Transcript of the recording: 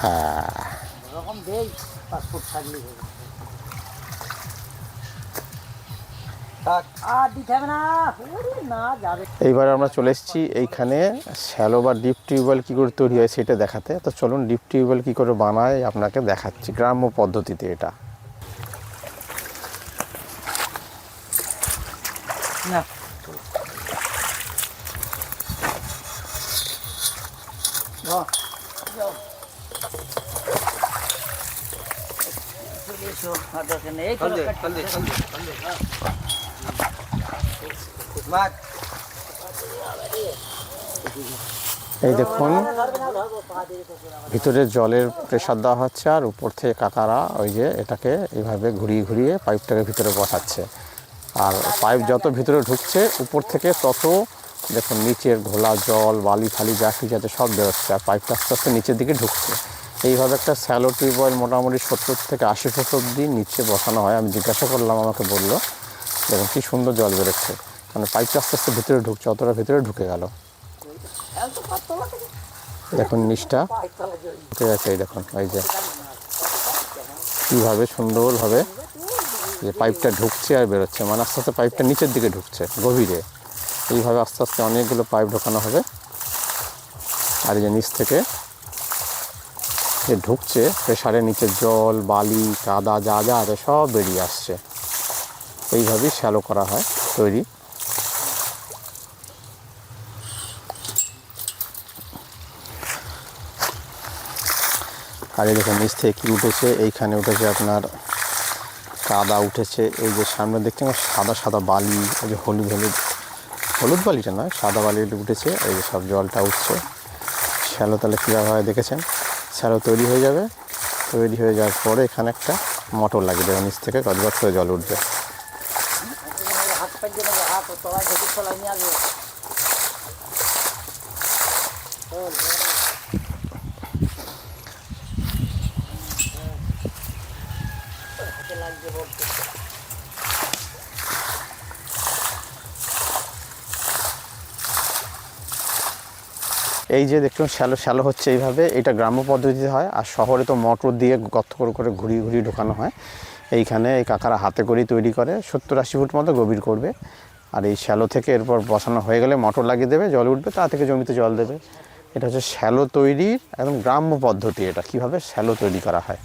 হ্যাঁ। পাসপোর্ট থাকলেই হবে এইবারে আমরা চলে এসেছি এইখানে শ্যালো বা ডিপ টিউবওয়েল কী করে তৈরি হয় সেটা দেখাতে। তো চলুন ডিপ টিউবওয়েল কী করে বানায় আপনাকে দেখাচ্ছি গ্রাম্য পদ্ধতিতে এটা। না। যাও, এই দেখুন ভিতরে জলের প্রেশার দেওয়া হচ্ছে আর উপর থেকে কাকারা ওই যে এটাকে এইভাবে ঘুরিয়ে ঘুরিয়ে পাইপটাকে ভিতরে বসাচ্ছে। আর পাইপ যত ভিতরে ঢুকছে উপর থেকে তত দেখুন নিচের ঘোলা জল বালি ফালি যা কিছু আছে সব বেরোচ্ছে আর পাইপটা আস্তে আস্তে নিচের দিকে ঢুকছে। এইভাবে একটা স্যালো টিউবওয়েল মোটামুটি সত্তর থেকে আশি ফুট অব্দি নিচে বসানো হয়। আমি জিজ্ঞাসা করলাম, আমাকে বলল, দেখুন, কী সুন্দর জল বেরোচ্ছে। মানে পাইপটা আস্তে আস্তে ভিতরে ঢুকছে, অতটা ভিতরে ঢুকে গেল। দেখুন, নিচটা তলা গেছে, এই দেখুন, এই যে। কীভাবে সুন্দরভাবে যে পাইপটা ঢুকছে আর বেরোচ্ছে মানে আস্তে আস্তে পাইপটা নিচের দিকে ঢুকছে, গভীরে। এইভাবে আস্তে আস্তে অনেকগুলো পাইপ ঢোকানো হবে। আর এই যে নিচ থেকে ঢুকছে প্রেশারের নিচে জল, বালি, কাদা, যা যা আছে সব বেরিয়ে আসছে। এইভাবেই শ্যালো করা হয়, তৈরি। আর এই দেখুন, নিচ থেকে কী উঠেছে? এইখানে উঠেছে আপনার কাদা উঠেছে। এই যে সামনে দেখছেন, সাদা সাদা বালি ওই যে হলুদ হলুদ হলুদ বালিটা নয়, সাদা বালি উঠেছে। এই যে সব জলটা উঠছে। শ্যালো তাহলে কীভাবে হয় দেখেছেন? শ্যালো তৈরি হয়ে যাবে। তৈরি হয়ে যাওয়ার পরে এখানে একটা মোটর লাগিয়ে দেবে, নিচ থেকে গজগজ করে জল উঠবে। এই যে দেখুন, শ্যালো শ্যালো হচ্ছে এইভাবে। এটা গ্রাম্য পদ্ধতিতে হয়, আর শহরে তো মোটর দিয়ে গর্ত করে করে ঘুরিয়ে ঘুরিয়ে ঢোকানো হয়। এইখানে এই কাকারা হাতে করেই তৈরি করে সত্তর আশি ফুট মতো গভীর করবে। আর এই শ্যালো থেকে এরপর বসানো হয়ে গেলে মোটর লাগিয়ে দেবে, জল উঠবে, তা থেকে জমিতে জল দেবে। এটা হচ্ছে শ্যালো তৈরির একদম গ্রাম্য পদ্ধতি, এটা কীভাবে শ্যালো তৈরি করা হয়।